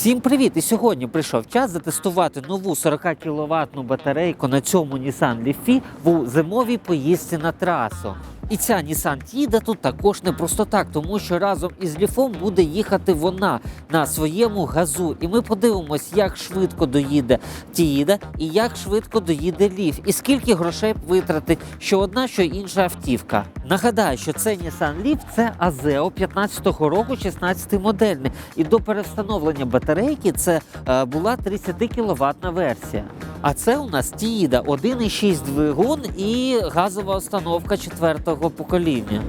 Всім привіт! І сьогодні прийшов час затестувати нову 40 кіловатну батарейку на цьому Nissan Leaf у зимовій поїздці на трасу. І ця Nissan Tiida тут також не просто так, тому що разом із ліфом буде їхати вона на своєму газу. І ми подивимось, як швидко доїде Тіїда і як швидко доїде ліф, і скільки грошей витратить що одна, що інша автівка. Нагадаю, що це Nissan Leaf – це Азео 15-го року, 16 модельний. І до перевстановлення батарейки це е, була 30 кВт версія. А це у нас Тіїда 1,6 двигун і газова установка четвертого покоління.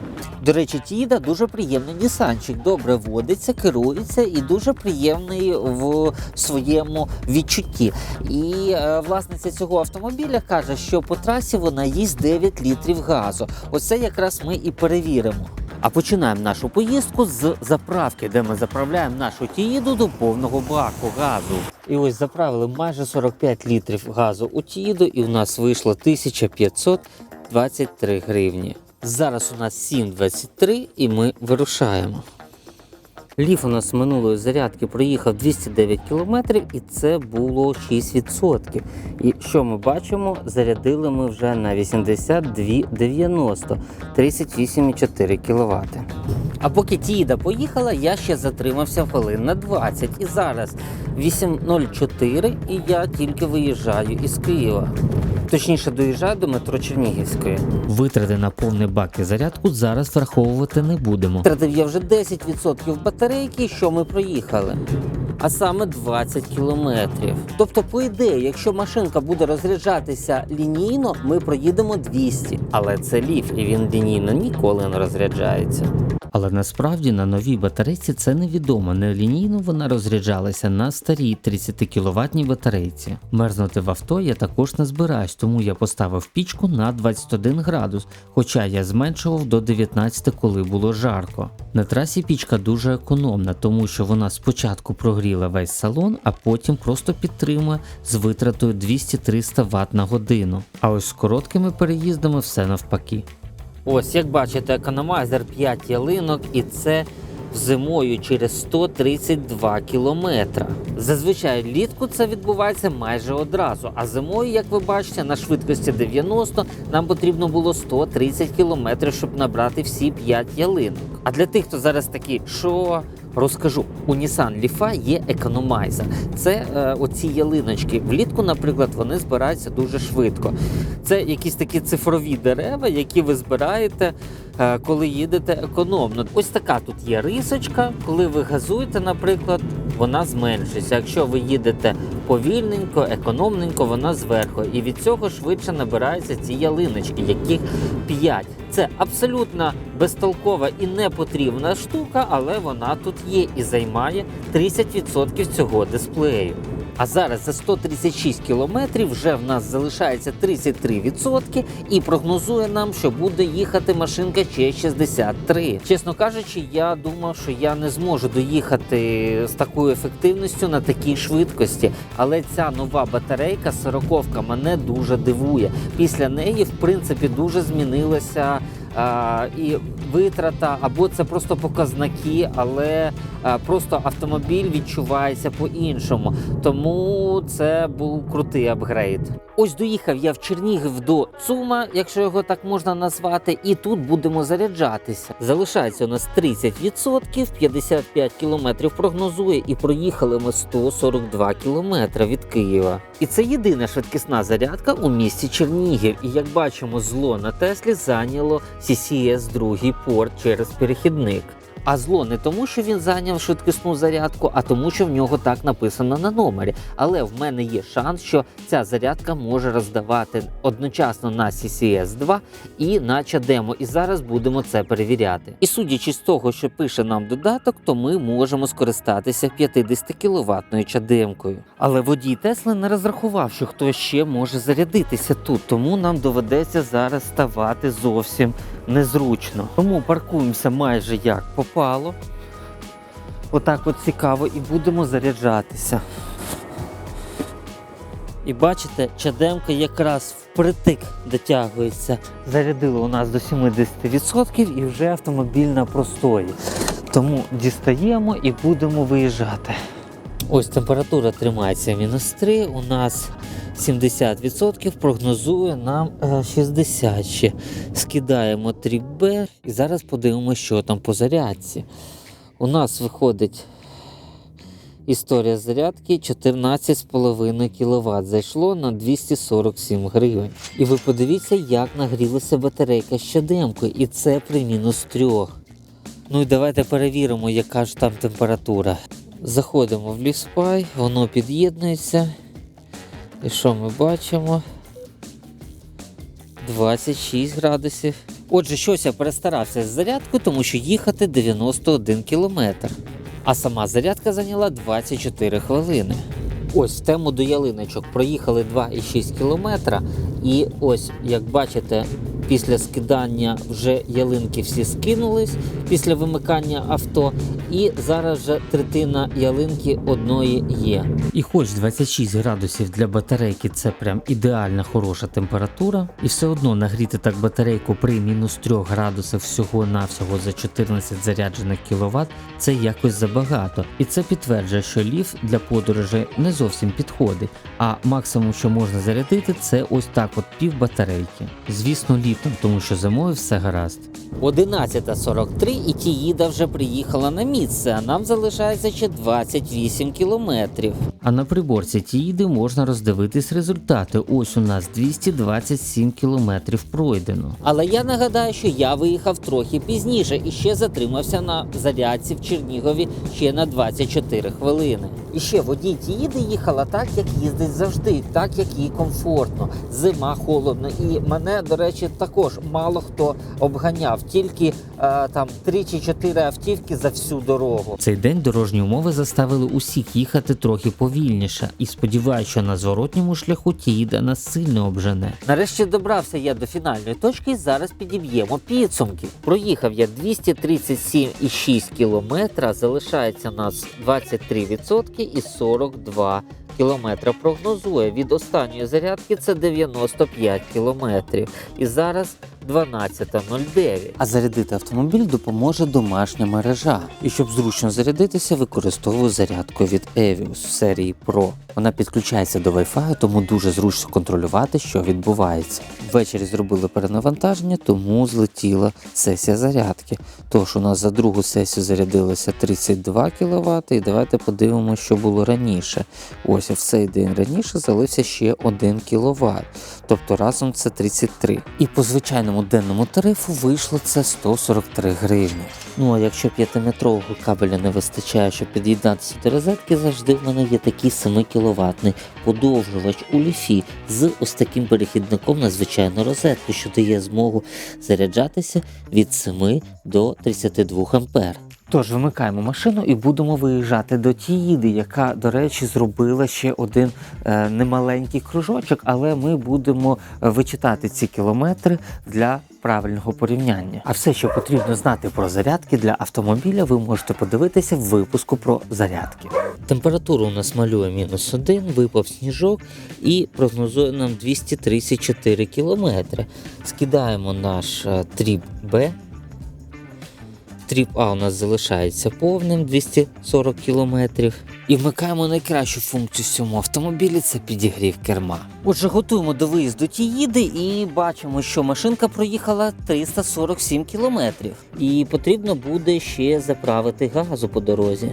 До речі, Тіїда дуже приємний нісанчик, добре водиться, керується і дуже приємний в своєму відчутті. І е, власниця цього автомобіля каже, що по трасі вона їсть 9 літрів газу. Оце якраз ми і перевіримо. А починаємо нашу поїздку з заправки, де ми заправляємо нашу тіїду до повного баку газу. І ось заправили майже 45 літрів газу у тіїду, і у нас вийшло 1523 гривні. Зараз у нас 7,23 і ми вирушаємо. Ліф у нас минулої зарядки проїхав 209 км і це було 6%. І що ми бачимо? Зарядили ми вже на 82,90, 38,4 кВт. А поки Тіда поїхала, я ще затримався хвилин на 20. І зараз 8.04 і я тільки виїжджаю із Києва. Точніше, доїжджає до метро Чернігівської. Витрати на повний бак і зарядку зараз враховувати не будемо. Втратив я вже 10% батарейки, що ми проїхали. А саме 20 кілометрів. Тобто, по ідеї, якщо машинка буде розряджатися лінійно, ми проїдемо 200. Але це ліф, і він лінійно ніколи не розряджається. Але насправді на новій батарейці це невідомо. Нелінійно вона розряджалася на старій 30 кВт батарейці. Мерзнути в авто я також не збираюсь, тому я поставив пічку на 21 градус, хоча я зменшував до 19, коли було жарко. На трасі пічка дуже економна, тому що вона спочатку прогріла весь салон, а потім просто підтримує з витратою 200-300 Вт на годину. А ось з короткими переїздами все навпаки. Ось, як бачите, економайзер 5 ялинок, і це зимою через 132 кілометра. Зазвичай влітку це відбувається майже одразу. А зимою, як ви бачите, на швидкості 90 нам потрібно було 130 кілометрів, щоб набрати всі 5 ялинок. А для тих, хто зараз такі, що розкажу, у Nissan Leaf є економайзер. Це е, оці ялиночки. Влітку, наприклад, вони збираються дуже швидко. Це якісь такі цифрові дерева, які ви збираєте, е, коли їдете економно. Ось така тут є рисочка. Коли ви газуєте, наприклад, вона зменшується. Якщо ви їдете повільненько, економненько, вона зверху. І від цього швидше набираються ці ялиночки, яких 5. Це абсолютно безтолкова і непотрібна штука, але вона тут є і займає 30% цього дисплею. А зараз за 136 кілометрів вже в нас залишається 33% і прогнозує нам, що буде їхати машинка ще 63. Чесно кажучи, я думав, що я не зможу доїхати з такою ефективністю на такій швидкості. Але ця нова батарейка сороковка мене дуже дивує. Після неї, в принципі, дуже змінилася. А, і витрата, або це просто показники, але просто автомобіль відчувається по-іншому. Тому це був крутий апгрейд. Ось доїхав я в Чернігів до Цума, якщо його так можна назвати, і тут будемо заряджатися. Залишається у нас 30%, 55 кілометрів прогнозує, і проїхали ми 142 кілометри від Києва. І це єдина швидкісна зарядка у місті Чернігів. І як бачимо, зло на Теслі зайняло CCS другий порт через перехідник. А зло не тому, що він зайняв швидкісну зарядку, а тому, що в нього так написано на номері. Але в мене є шанс, що ця зарядка може роздавати одночасно на CCS 2 і на чадемо. І зараз будемо це перевіряти. І судячи з того, що пише нам додаток, то ми можемо скористатися 50 кВт чадемкою. Але водій Тесли не розрахував, що хтось ще може зарядитися тут, тому нам доведеться зараз ставати зовсім незручно. Тому паркуємося майже як попало. Отак от цікаво, і будемо заряджатися. І бачите, чадемка якраз впритик дотягується. Зарядили у нас до 70% і вже автомобіль на простої. Тому дістаємо і будемо виїжджати. Ось температура тримається мінус 3, у нас 70%, прогнозує нам е, 60 ще. Скидаємо тріп Б і зараз подивимося, що там по зарядці. У нас виходить історія зарядки 14,5 кВт. Зайшло на 247 гривень. І ви подивіться, як нагрілася батарейка щоденкою, і це при мінус 3. Ну і давайте перевіримо, яка ж там температура. Заходимо в ліспай, воно під'єднується. І що ми бачимо? 26 градусів. Отже, щось я перестарався з зарядкою, тому що їхати 91 кілометр. А сама зарядка зайняла 24 хвилини. Ось в тему до ялиночок проїхали 2,6 кілометра. І ось, як бачите, після скидання вже ялинки всі скинулись після вимикання авто. І зараз вже третина ялинки одної є. І хоч 26 градусів для батарейки це прям ідеальна хороша температура, і все одно нагріти так батарейку при мінус 3 градусах всього навсього за 14 заряджених кВт це якось забагато. І це підтверджує, що ліф для подорожей не зовсім підходить. А максимум, що можна зарядити, це ось так от пів батарейки. Звісно, літом, тому що зимою все гаразд. 11.43 і Тіїда вже приїхала на місце, а нам залишається ще 28 кілометрів. А на приборці Тіїди можна роздивитись результати. Ось у нас 227 кілометрів пройдено. Але я нагадаю, що я виїхав трохи пізніше і ще затримався на зарядці в Чернігові ще на 24 хвилини. І ще водій Тіїди їхала так, як їздить завжди, так як їй комфортно. Зима холодно, і мене, до речі, також мало хто обганяв, тільки е, там 3 чи 4 автівки за всю дорогу. Цей день дорожні умови заставили усіх їхати трохи повільніше, і сподіваюся, що на зворотньому шляху Тіїда нас сильно обжене. Нарешті добрався я до фінальної точки і зараз підіб'ємо підсумки. Проїхав я 237,6 кілометра, залишається нас 23% і 42 кілометра. Прогнозує від останньої зарядки це 95 кілометрів. І зараз 12.09. А зарядити автомобіль допоможе домашня мережа. І щоб зручно зарядитися, використовую зарядку від Evius серії Pro. Вона підключається до Wi-Fi, тому дуже зручно контролювати, що відбувається. Ввечері зробили перенавантаження, тому злетіла сесія зарядки. Тож у нас за другу сесію зарядилося 32 кВт, і давайте подивимося, що було раніше. Ось в цей день раніше залився ще 1 кВт, тобто разом це 33. І по звичайному денному тарифу вийшло це 143 гривні. Ну а якщо 5-метрового кабеля не вистачає, щоб під'єднатися до розетки, завжди в мене є такий 7 кВт подовжувач у ліфі з ось таким перехідником на звичайну розетку, що дає змогу заряджатися від 7 до 32 ампер. Тож вимикаємо машину і будемо виїжджати до Тіїди, яка, до речі, зробила ще один е, немаленький кружочок, але ми будемо вичитати ці кілометри для правильного порівняння. А все, що потрібно знати про зарядки для автомобіля, ви можете подивитися в випуску про зарядки. Температура у нас малює мінус 1, випав сніжок і прогнозує нам 234 кілометри. Скидаємо наш е, тріп Б. Тріп А у нас залишається повним 240 км. І вмикаємо найкращу функцію в цьому автомобілі це підігрів керма. Отже, готуємо до виїзду Тіїди і бачимо, що машинка проїхала 347 км. І потрібно буде ще заправити газу по дорозі.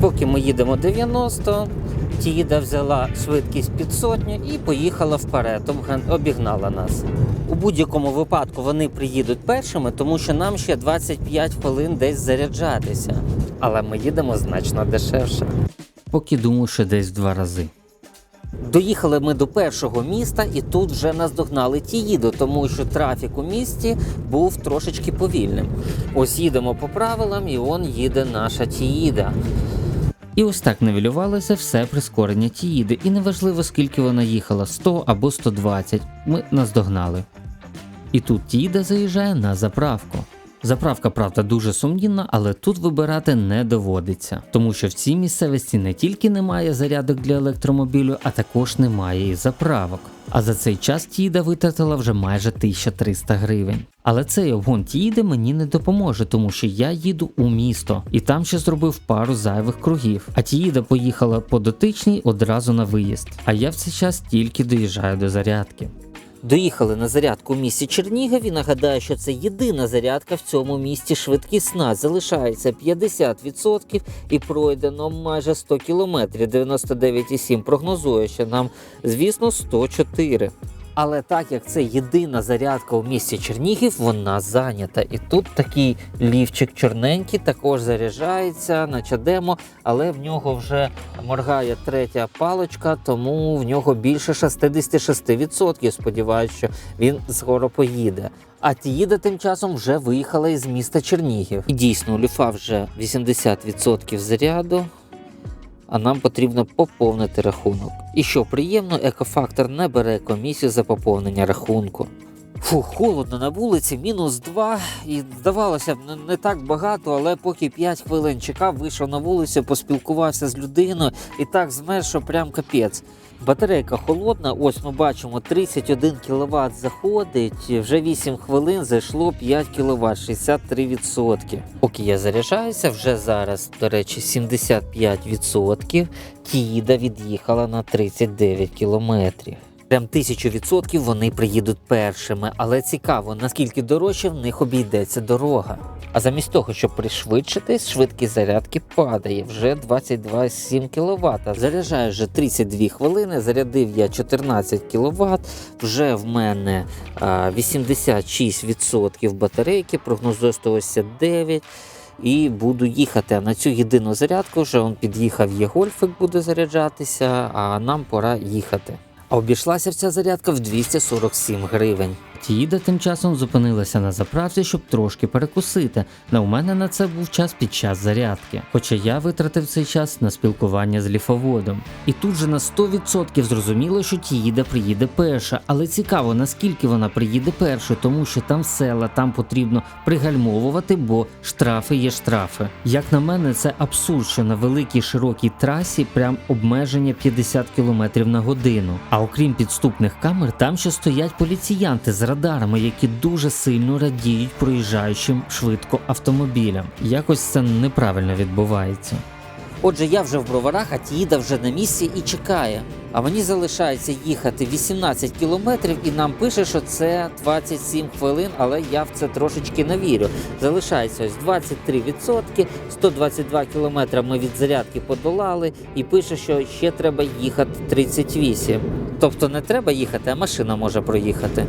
Поки ми їдемо 90, Тіїда взяла швидкість під сотню і поїхала вперед, обігнала нас. У будь-якому випадку вони приїдуть першими, тому що нам ще 25 хвилин десь заряджатися. Але ми їдемо значно дешевше. Поки думаю, що десь в два рази. Доїхали ми до першого міста, і тут вже нас догнали Тіїду, тому що трафік у місті був трошечки повільним. Ось їдемо по правилам, і он їде наша Тіїда. І ось так навілювалося все прискорення Тіїди, і неважливо, скільки вона їхала 100 або 120, ми наздогнали. І тут Тіїда заїжджає на заправку. Заправка, правда, дуже сумнівна, але тут вибирати не доводиться, тому що в цій місцевості не тільки немає зарядок для електромобілю, а також немає і заправок. А за цей час Тіїда витратила вже майже 1300 гривень. Але цей обгон Тіїди мені не допоможе, тому що я їду у місто і там ще зробив пару зайвих кругів. А Тіїда поїхала по дотичній одразу на виїзд. А я в цей час тільки доїжджаю до зарядки. Доїхали на зарядку в місті Чернігові. нагадаю, що це єдина зарядка в цьому місті швидкісна. Залишається 50% і пройдено майже 100 кілометрів, 99,7. Прогнозує, що нам, звісно, 104. Але так як це єдина зарядка у місті Чернігів, вона зайнята. І тут такий лівчик чорненький також заряджається на чадемо, але в нього вже моргає третя паличка, тому в нього більше 66%. Сподіваюсь, що він скоро поїде. А Тіїда тим часом вже виїхала із міста Чернігів. І дійсно, Люфа вже 80% заряду а нам потрібно поповнити рахунок. І що приємно, екофактор не бере комісію за поповнення рахунку. Фу, холодно на вулиці, мінус 2. І здавалося б, не, так багато, але поки 5 хвилин чекав, вийшов на вулицю, поспілкувався з людиною і так змерз, що прям капець. Батарейка холодна, ось ми бачимо 31 кВт заходить, вже 8 хвилин зайшло 5 кВт, 63%. Поки я заряджаюся, вже зараз, до речі, 75%. Тіїда від'їхала на 39 кілометрів. Прям тисячу відсотків вони приїдуть першими, але цікаво, наскільки дорожче в них обійдеться дорога. А замість того, щоб пришвидшитись, швидкість зарядки падає вже 22,7 кВт. Заряджаю вже 32 хвилини, зарядив я 14 кВт, вже в мене 86% батарейки, прогнозую 189 і буду їхати. А на цю єдину зарядку вже он під'їхав є гольфик, буде заряджатися, а нам пора їхати. А обійшлася вся зарядка в 247 гривень. Тіїда тим часом зупинилася на заправці, щоб трошки перекусити. На у мене на це був час під час зарядки. Хоча я витратив цей час на спілкування з ліфоводом. І тут же на 100% зрозуміло, що Тіїда приїде перша. Але цікаво, наскільки вона приїде першою, тому що там села, там потрібно пригальмовувати, бо штрафи є штрафи. Як на мене, це абсурд, що на великій широкій трасі прям обмеження 50 км на годину. А окрім підступних камер, там ще стоять поліціянти з радарами, які дуже сильно радіють проїжджаючим швидко автомобілям. Якось це неправильно відбувається. Отже, я вже в броварах, а Тіїда вже на місці і чекає. А мені залишається їхати 18 кілометрів, і нам пише, що це 27 хвилин, але я в це трошечки не вірю. Залишається ось 23%, 122 кілометри ми від зарядки подолали, і пише, що ще треба їхати 38. Тобто не треба їхати, а машина може проїхати.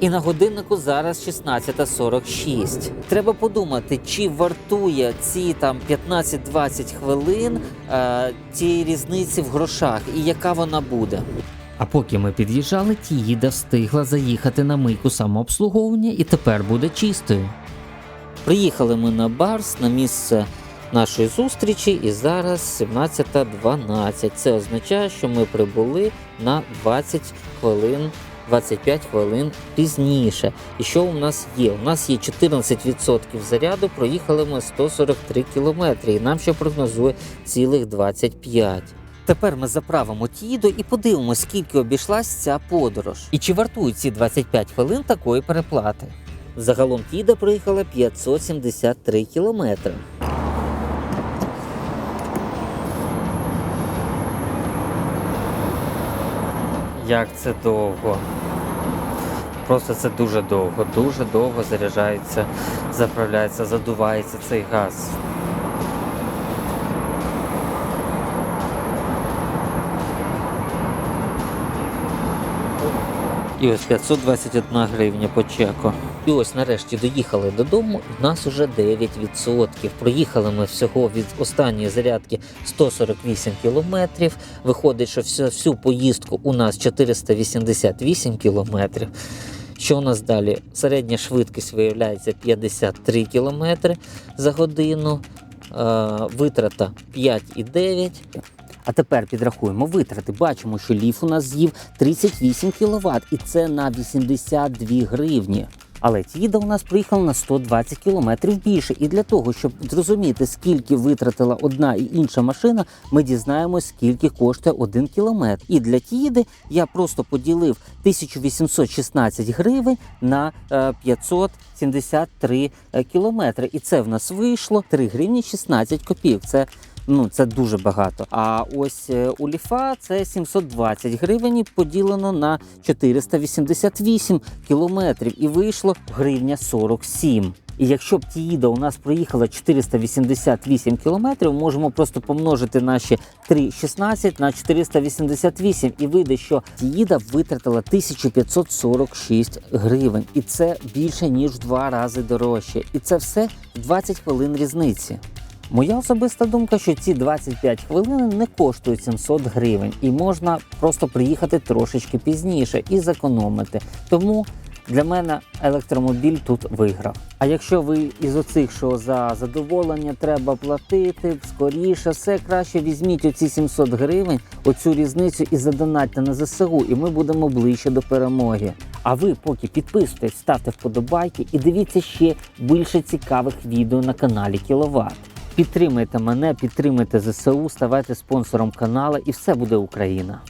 І на годиннику зараз 16.46. Треба подумати, чи вартує ці там 15-20 хвилин е, цієї різниці в грошах, і яка вона буде. А поки ми під'їжджали, Тіїда встигла заїхати на мийку самообслуговування і тепер буде чистою. Приїхали ми на Барс на місце нашої зустрічі, і зараз 17.12. Це означає, що ми прибули на 20 хвилин. 25 хвилин пізніше. І що у нас є? У нас є 14% заряду, проїхали ми 143 кілометри, і нам ще прогнозує цілих 25. Тепер ми заправимо Тіїду і подивимося, скільки обійшлась ця подорож. І чи вартують ці 25 хвилин такої переплати. Загалом Тіда проїхала 573 кілометри. Як це довго. Просто це дуже довго, дуже довго заряджається, заправляється, задувається цей газ. І ось 521 гривня по чеку. І ось нарешті доїхали додому. У нас уже 9%. Проїхали ми всього від останньої зарядки 148 кілометрів. Виходить, що всю, всю поїздку у нас 488 кілометрів. Що у нас далі? Середня швидкість виявляється 53 км за годину, е, витрата 5,9. А тепер підрахуємо витрати. Бачимо, що ліф у нас з'їв 38 кВт, і це на 82 гривні. Але Тіїда у нас приїхала на 120 кілометрів більше. І для того, щоб зрозуміти, скільки витратила одна і інша машина, ми дізнаємось, скільки коштує один кілометр. І для Тіїди я просто поділив 1816 гривень на е, 573 е, кілометри. І це в нас вийшло 3 гривні 16 копійок. Це Ну, це дуже багато. А ось е, у ліфа це 720 гривень поділено на 488 кілометрів, і вийшло гривня 47. І якщо б Тіїда у нас проїхала 488 кілометрів, можемо просто помножити наші 3,16 на 488, і вийде, що Тіїда витратила 1546 гривень, і це більше ніж в два рази дорожче. І це все 20 хвилин різниці. Моя особиста думка, що ці 25 хвилин не коштують 700 гривень, і можна просто приїхати трошечки пізніше і зекономити. Тому для мене електромобіль тут виграв. А якщо ви із оцих, що за задоволення треба платити скоріше, все краще візьміть оці 700 гривень, оцю різницю і задонатьте на ЗСУ, і ми будемо ближче до перемоги. А ви поки підписуйтесь, ставте вподобайки і дивіться ще більше цікавих відео на каналі Кіловат. Підтримайте мене, підтримайте ЗСУ, ставайте спонсором каналу, і все буде Україна.